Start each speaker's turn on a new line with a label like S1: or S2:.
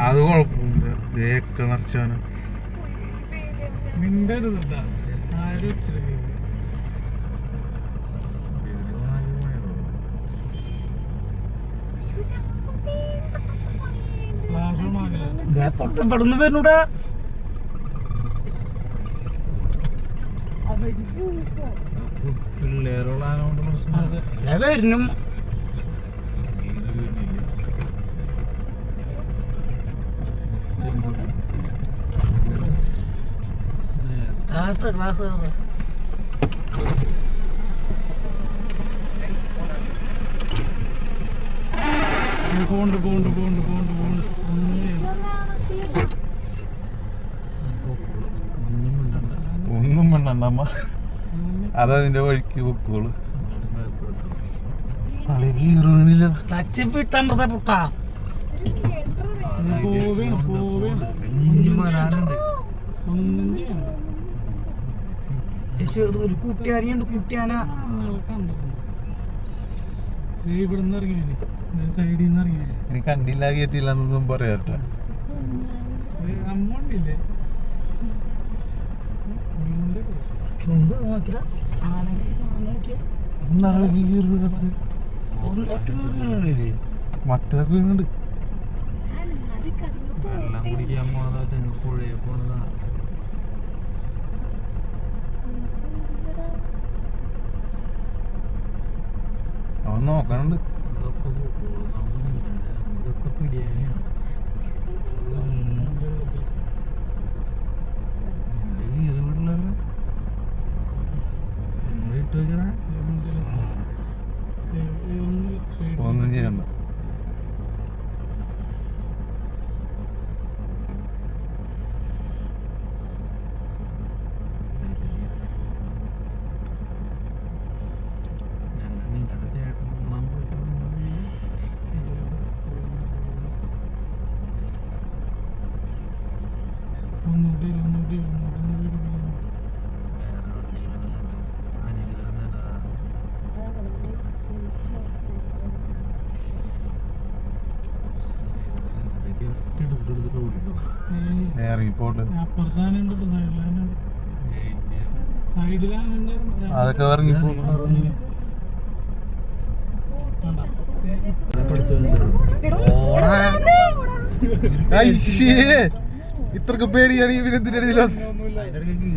S1: അത് കുഴപ്പമില്ല. ദേക്ക നിറച്ചാണ്.
S2: മിണ്ടരുതാ ആരും
S3: പെടുന്നു വരുന്നൂടാ. വരുന്നു.
S2: പോണ്ട് പോണ്ട് പോണ്ട് പോണ്ട്.
S3: ഇനിയും വരാനുണ്ട്
S2: വഴിക്ക് ചെയ്യണ്ട
S3: ചെറുതൊരു കുട്ടിയാനിയുണ്ട് കുട്ടിയാന
S2: ഇവിടുന്ന് സൈഡിൽ നിന്ന്
S1: ഇനി കണ്ടില്ല കേട്ടില്ല എന്നൊന്നും പറയാട്ടോ
S2: അമ്മ ഉണ്ടില്ലേ.
S3: ചുണ്ട് നോക്കില്ല
S1: മറ്റേതൊക്കെ വീണുണ്ട്
S3: വെള്ളം കുടിക്കാൻ പോണതാ പുഴയെ പോണതാ.
S1: അവൻ നോക്കണുണ്ട്.
S3: ഇതൊക്കെ പിടിയാനാണ്.
S1: അതൊക്കെ ഇറങ്ങി ഓടാ. ഇത്രക്ക് പേടിയാണ്
S3: ഇടയ്ക്ക്